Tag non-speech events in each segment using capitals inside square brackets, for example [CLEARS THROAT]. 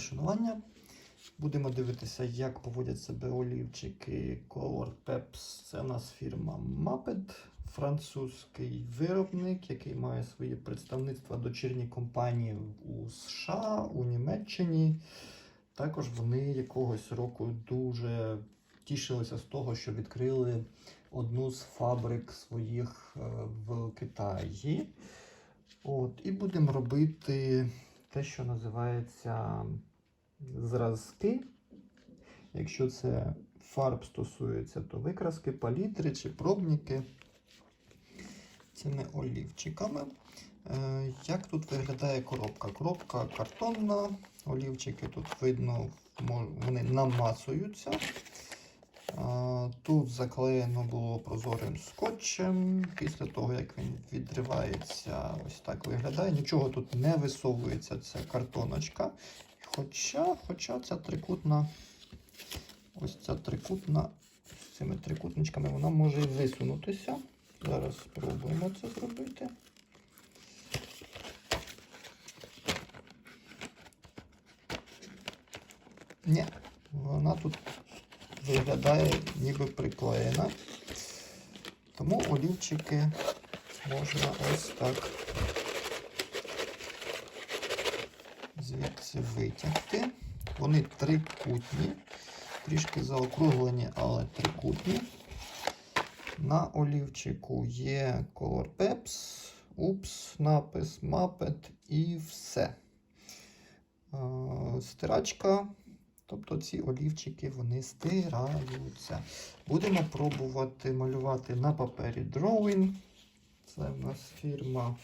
шанування. Будемо дивитися, як поводять себе олівчики Color Peps. Це у нас фірма Muppet, французький виробник, який має свої представництва дочірні компанії у США, у Німеччині. Також вони якогось року дуже тішилися з того, що відкрили одну з фабрик своїх е, в Китаї. От, і будемо робити те, що називається зразки. Якщо це фарб стосується, то викраски, палітри чи пробники цими олівчиками. Е, Як тут виглядає коробка? Коробка картонна, олівчики тут видно, вони намацуються. А, Тут заклеєно було прозорим скотчем. Після того, як він відривається, ось так виглядає. Нічого тут не висовується, це картоночка. Хоча, хоча ця трикутна, ось ця трикутна, з цими трикутничками вона може висунутися. Зараз спробуємо це зробити. Ні, вона тут виглядає ніби приклеєна. Тому олівчики можна ось так звідси витягти. Вони трикутні, трішки заокруглені, але трикутні. На олівчику є Color Peps, Упс, напис, Muppet і все. Е, Стирачка. Тобто ці олівчики вони стираються. Будемо пробувати малювати на папері Drawing. Це в нас фірма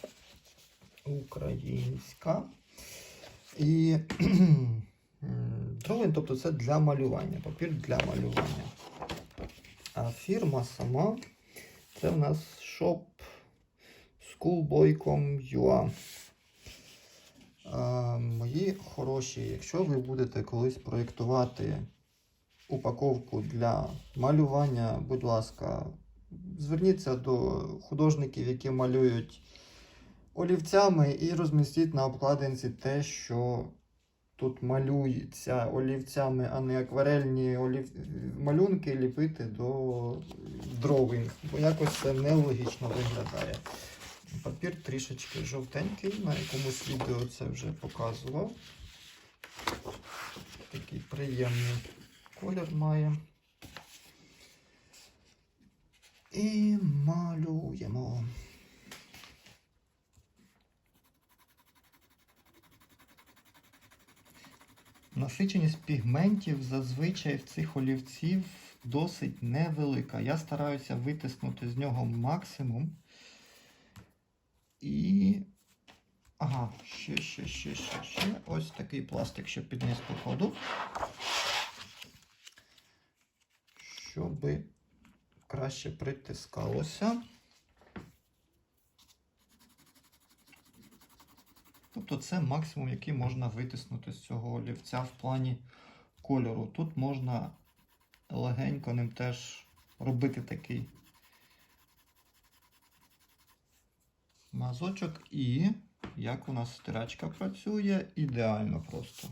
українська. І Drawing, [CLEARS THROAT] тобто це для малювання, папір для малювання. А фірма сама це в нас shop schoolboy.com.ua. Мої хороші, якщо ви будете колись проєктувати упаковку для малювання, будь ласка, зверніться до художників, які малюють олівцями, і розмістіть на обкладинці те, що тут малюється олівцями, а не акварельні олів... малюнки ліпити до дровинг, бо якось це нелогічно виглядає. Папір трішечки жовтенький, на якомусь відео це вже показував. Такий приємний колір має. І малюємо. Насиченість пігментів зазвичай в цих олівців досить невелика. Я стараюся витиснути з нього максимум. І. Ага, ще, ще, ще, ще, ще. Ось такий пластик, що під низ походу. Щоб краще притискалося. Тобто це максимум, який можна витиснути з цього олівця в плані кольору. Тут можна легенько ним теж робити такий мазочок і як у нас стирачка працює, ідеально просто.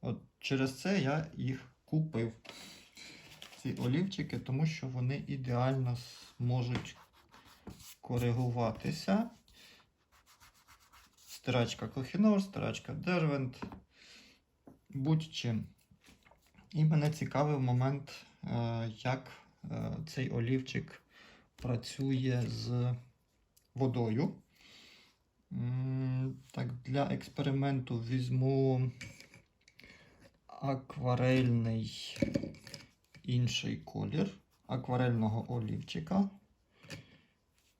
От через це я їх купив. Ці олівчики, тому що вони ідеально можуть коригуватися. Стирачка Kohinoor, стирачка Derwent, будь-чим. І мене цікавив момент, е, як е, цей олівчик працює з водою. Так, для експерименту візьму акварельний інший колір акварельного олівчика.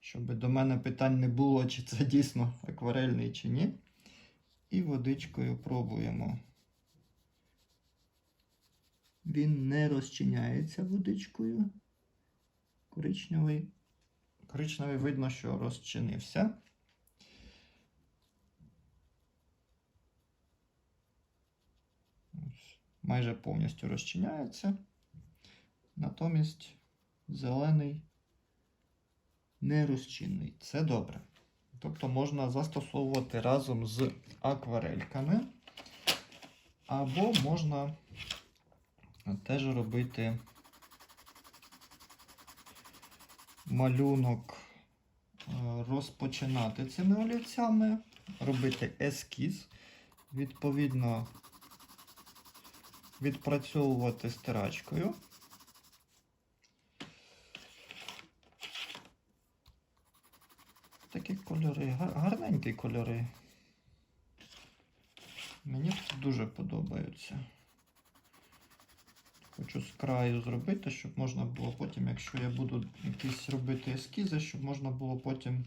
Щоб до мене питань не було, чи це дійсно акварельний чи ні. І водичкою пробуємо. Він не розчиняється водичкою. Коричневий. Коричневий видно, що розчинився. Майже повністю розчиняється. Натомість зелений нерозчинний. Це добре. Тобто можна застосовувати разом з акварельками. Або можна теж робити малюнок, е, розпочинати цими олівцями, робити ескіз, відповідно відпрацьовувати стирачкою. Кольори, гарненькі кольори. Мені дуже подобаються. Хочу з краю зробити, щоб можна було потім, якщо я буду якісь робити ескізи, щоб можна було потім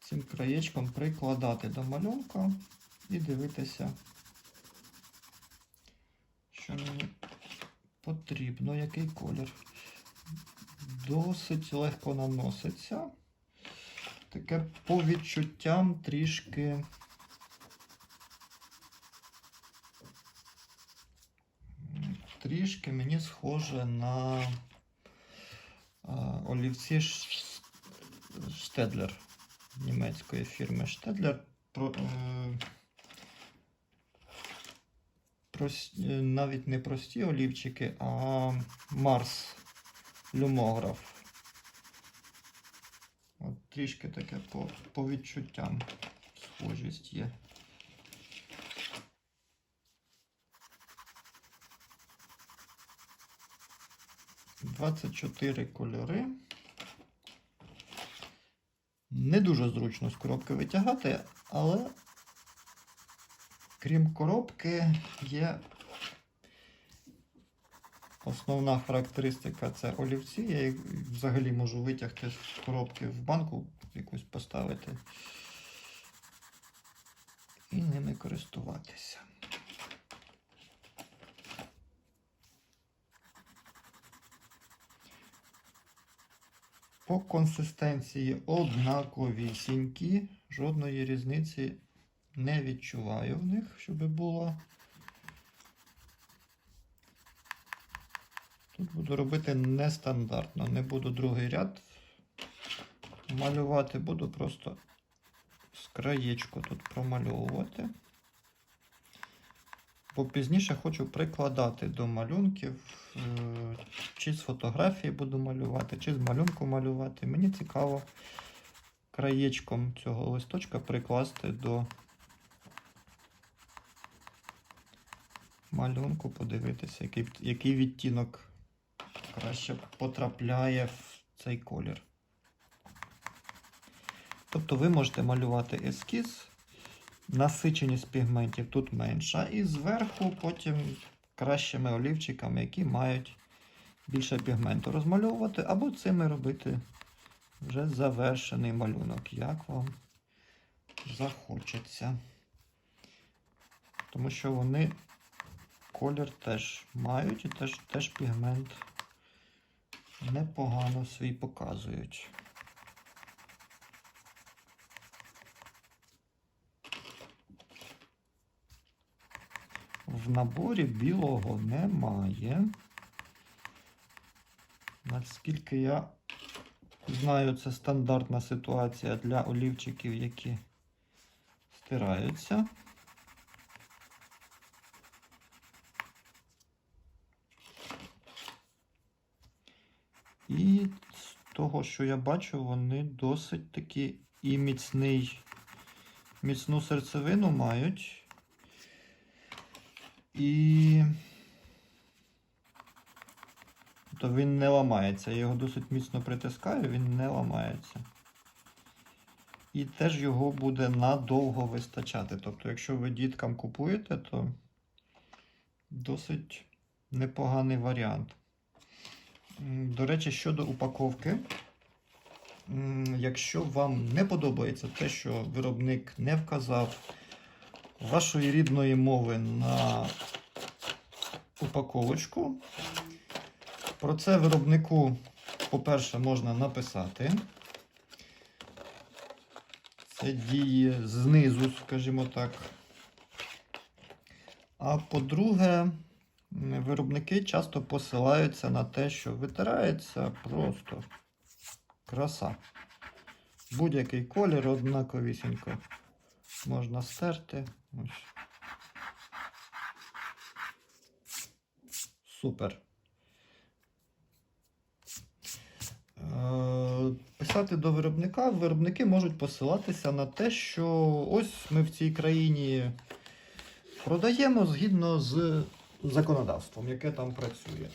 цим краєчком прикладати до малюнка і дивитися, що мені потрібно, який колір. Досить легко наноситься. Таке по відчуттям трішки. Трішки мені схоже на а, олівці Штедлер німецької фірми Штедлер. Про, е, е, навіть не прості олівчики, а Марс люмограф. От трішки таке по, по відчуттям схожість є. Двадцять чотири кольори. Не дуже зручно з коробки витягати, але крім коробки є Основна характеристика це олівці. Я їх взагалі можу витягти з коробки в банку, якусь поставити і ними користуватися. По консистенції однаковісінькі, жодної різниці не відчуваю в них, щоб було. Буду робити нестандартно. Не буду другий ряд малювати, буду просто з краєчку тут промальовувати. Бо пізніше хочу прикладати до малюнків, е, чи з фотографії буду малювати, чи з малюнку малювати. Мені цікаво краєчком цього листочка прикласти до малюнку, подивитися, який, який відтінок краще потрапляє в цей колір. Тобто ви можете малювати ескіз, насиченість пігментів тут менша, і зверху потім кращими олівчиками, які мають більше пігменту розмальовувати, або цими робити вже завершений малюнок, як вам захочеться. Тому що вони колір теж мають і теж, теж пігмент непогано свій показують. В наборі білого немає. Наскільки я знаю, це стандартна ситуація для олівчиків, які стираються. І з того, що я бачу, вони досить такі і міцний, міцну серцевину мають. І то він не ламається. Я його досить міцно притискаю, він не ламається. І теж його буде надовго вистачати. Тобто, якщо ви діткам купуєте, то досить непоганий варіант. До речі, щодо упаковки, якщо вам не подобається те, що виробник не вказав вашої рідної мови на упаковочку, про це виробнику, по-перше, можна написати. Це діє знизу, скажімо так. А по-друге, виробники часто посилаються на те, що витирається просто краса. Будь-який колір однаковісінько можна стерти. Ось. Супер. Е, Писати до виробника. Виробники можуть посилатися на те, що ось ми в цій країні продаємо згідно з законодавством, яке там працює.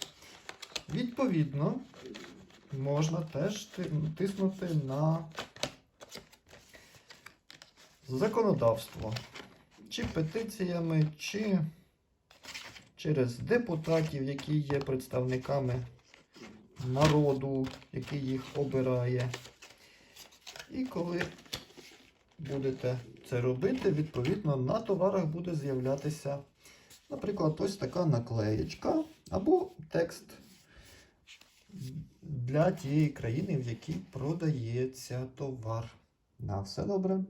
Відповідно, можна теж тиснути на законодавство. Чи петиціями, чи через депутатів, які є представниками народу, який їх обирає. І коли будете це робити, відповідно на товарах буде з'являтися, наприклад, ось така наклеєчка або текст для тієї країни, в якій продається товар. На все добре.